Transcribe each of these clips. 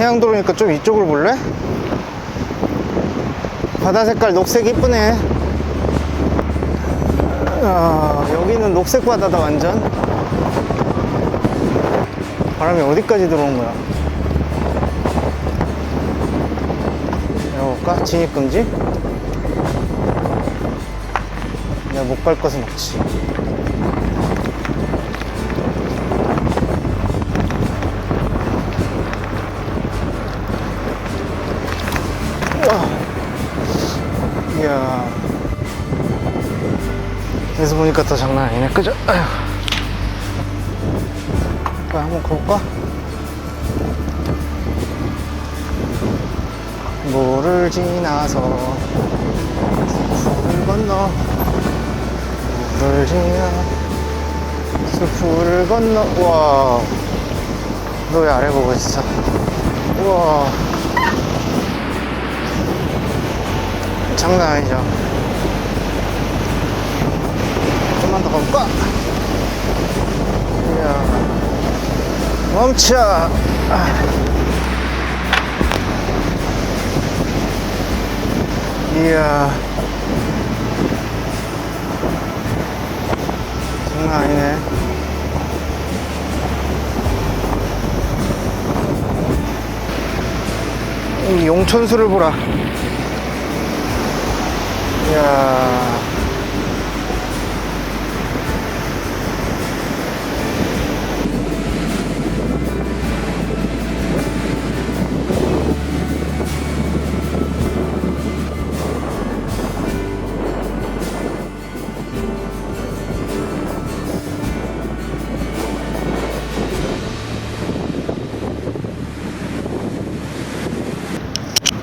해양도로니까 좀 이쪽으로 볼래? 바다 색깔 녹색 이쁘네. 아, 여기는 녹색 바다다 완전. 바람이 어디까지 들어온 거야? 내려볼까? 진입금지? 내가 못 갈 것은 없지. 보니까 더 장난 아니네. 그죠? 아휴. 자, 한번 가볼까? 물을 지나서 숲을 건너 물을 지나 숲을 건너 우와 너왜 아래 보고 있어 우와 장난 아니죠 좀만 더 가볼까 이야 멈춰. 아. 이야. 장난 아니네. 이 용천수를 보라. 이야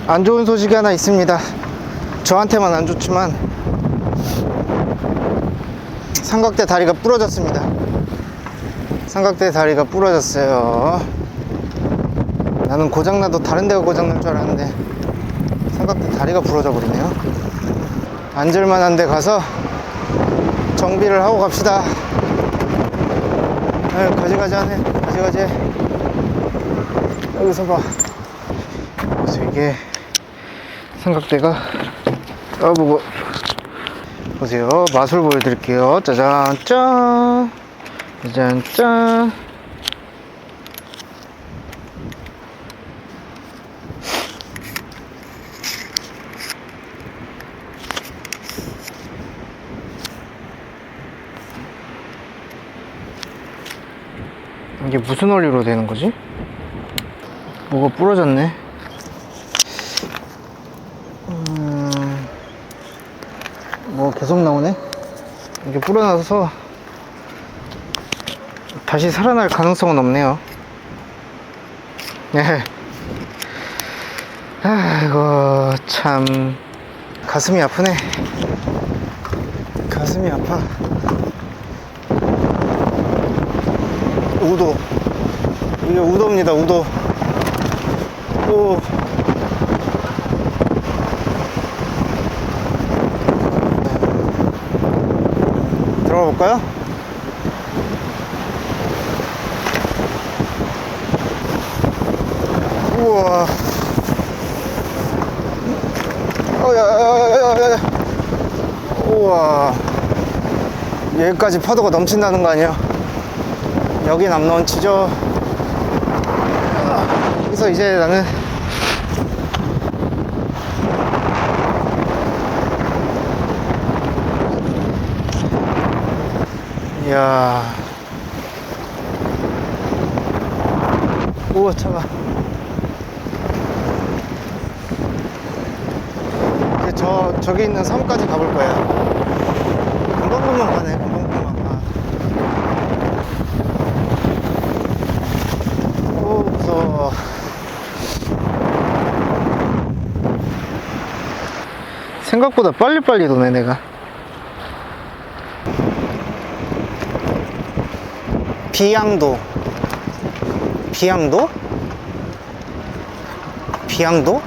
안 좋은 소식이 하나 있습니다. 저한테만 안 좋지만 삼각대 다리가 부러졌습니다. 삼각대 다리가 부러졌어요. 나는 고장나도 다른 데가 고장날 줄 알았는데 삼각대 다리가 부러져 버리네요. 앉을만한 데 가서 정비를 하고 갑시다. 아유, 가지가지 하네. 가지가지. 여기서 봐. 그래서 이게 삼각대가 아 뭐고 보세요. 맛을 보여드릴게요. 짜잔 짠. 짜잔 짠. 이게 무슨 원리로 되는 거지? 뭐가 부러졌네 뭐 계속 나오네? 이게 불어나서 다시 살아날 가능성은 없네요. 예. 아이고 참. 가슴이 아프네. 가슴이 아파. 우도. 이게 우도입니다 우도. 오 들어가 볼까요? 우와. 어, 야, 야, 야, 야, 야. 우와. 여기까지 파도가 넘친다는 거 아니야? 여긴 안 넘치죠? 그래서 이제 나는 이야. 우와, 차가. 이제 저, 저기 있는 섬까지 가볼 거예요. 금방 금방 가네, 금방 금방. 아. 오, 무서워. 생각보다 빨리빨리 도네, 내가. 비양도 비양도? 비양도?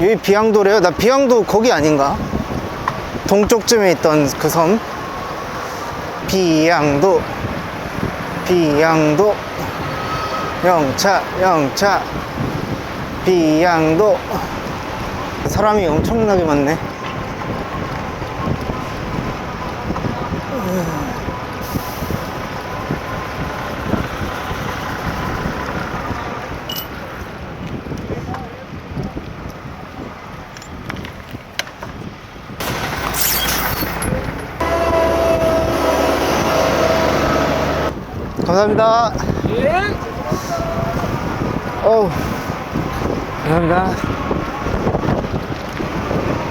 여기 비양도래요? 나 비양도 거기 아닌가? 동쪽쯤에 있던 그 섬 비양도 비양도 영차 영차 비양도 사람이 엄청나게 많네 감사합니다. 어우, 감사합니다.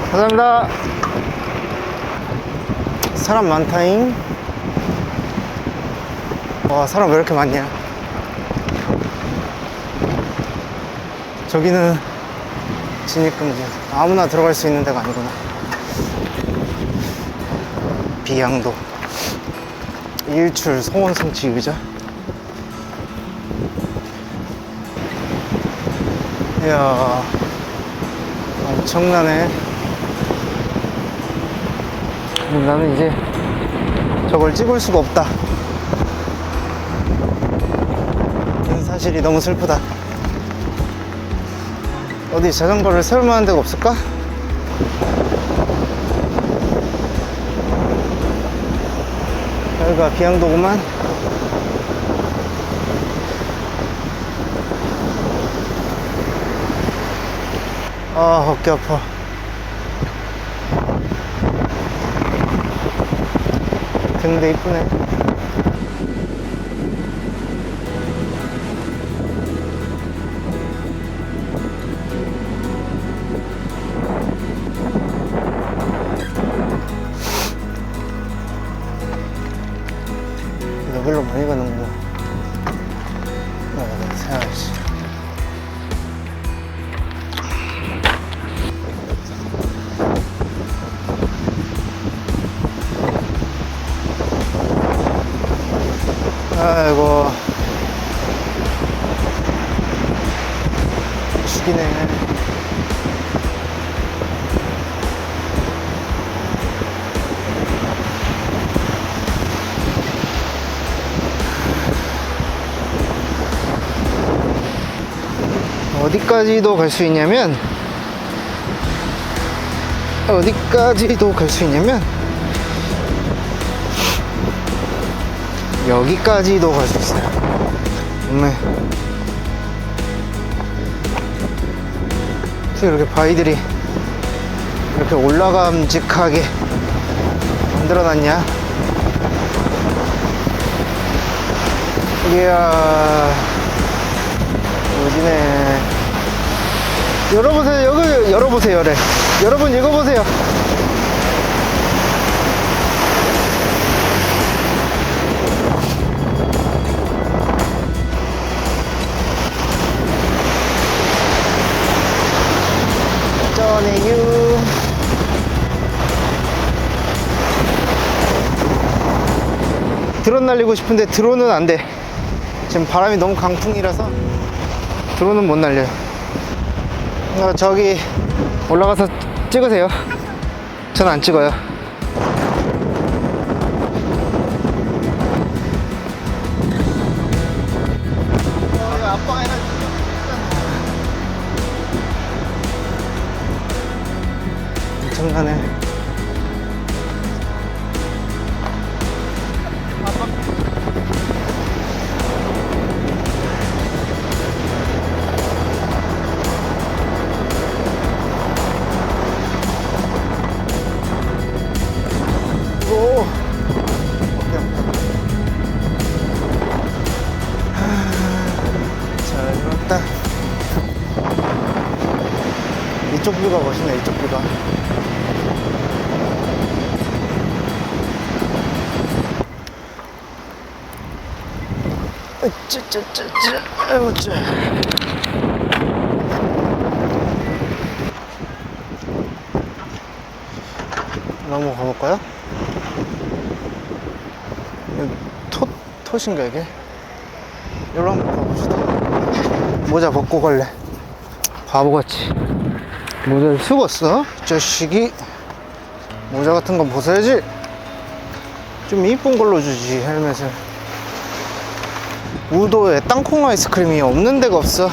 감사합니다. 사람 많다잉. 와, 사람 왜 이렇게 많냐? 저기는 진입금지. 아무나 들어갈 수 있는 데가 아니구나. 비양도. 일출 소원 성취 의자. 이야, 엄청나네. 나는 이제 저걸 찍을 수가 없다. 그 사실이 너무 슬프다. 어디 자전거를 세울 만한 데가 없을까? 여기가 비양도구만. 아, 어깨 아파. 근데 이쁘네. 아이고. 죽이네. 어디까지도 갈 수 있냐면 어디까지도 갈 수 있냐면 여기까지도 갈 수 있어요. 정말 어떻게 이렇게 바위들이 이렇게 올라감직하게 만들어놨냐? 이야. 여기네. 열어보세요. 여기 열어보세요. 래 여러분 읽어보세요. 쩌네유. 드론 날리고 싶은데 드론은 안 돼. 지금 바람이 너무 강풍이라서 드론은 못 날려요. 어, 저기 올라가서 찍으세요. 전 안 찍어요. 쯔. 넘어 가볼까요? 톳, 톳인가 이게? 여기로 한번 가봅시다. 모자 벗고 갈래. 바보같이. 모자를 쓰고 왔어? 이 자식이. 모자 같은 건 벗어야지. 좀 이쁜 걸로 주지, 헬멧을. 우도에 땅콩 아이스크림이 없는 데가 없어.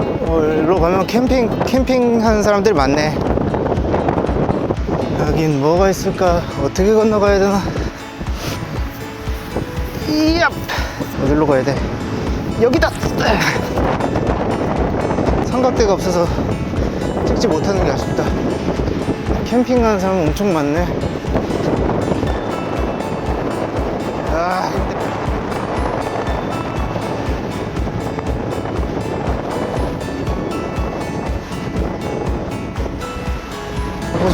어, 일로 가면 캠핑 캠핑 하는 사람들이 많네. 여긴 뭐가 있을까? 어떻게 건너가야 되나? 이얍! 어디로 가야 돼? 여기다! 삼각대가 없어서 찍지 못하는 게 아쉽다. 캠핑 가는 사람 엄청 많네. 아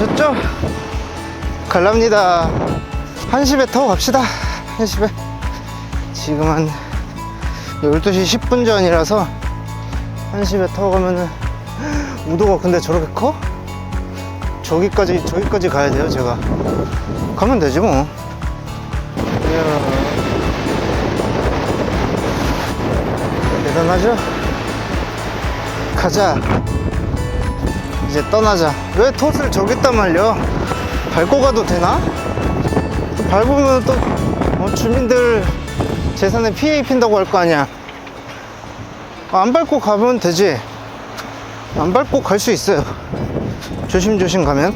보셨죠? 갈랍니다. 한시배 타고 갑시다. 한시배. 지금 한 12시 10분 전이라서 한시배 타고 가면은 우도가 근데 저렇게 커? 저기까지 저기까지 가야 돼요 제가 가면 되지 뭐 이야. 대단하죠? 가자 이제 떠나자. 왜 톳을 저기다 말려? 밟고 가도 되나? 또 밟으면 또 어, 주민들 재산에 피해 입힌다고 할 거 아니야. 아, 안 밟고 가면 되지. 안 밟고 갈 수 있어요. 조심조심 가면.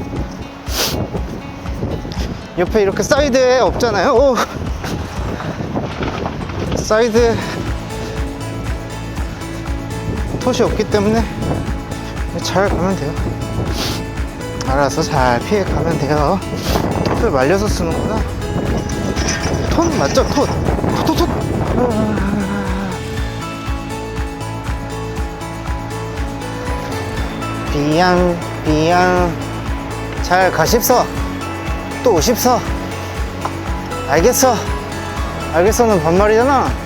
옆에 이렇게 사이드에 없잖아요. 오. 사이드에 톳이 없기 때문에 잘 가면 돼요. 알아서 잘 피해 가면 돼요. 톱을 말려서 쓰는구나. 톱 맞죠? 톱. 톱, 톱, 톱. 비양, 비양. 잘 가십서. 또 오십서. 알겠어. 알겠어는 반말이잖아.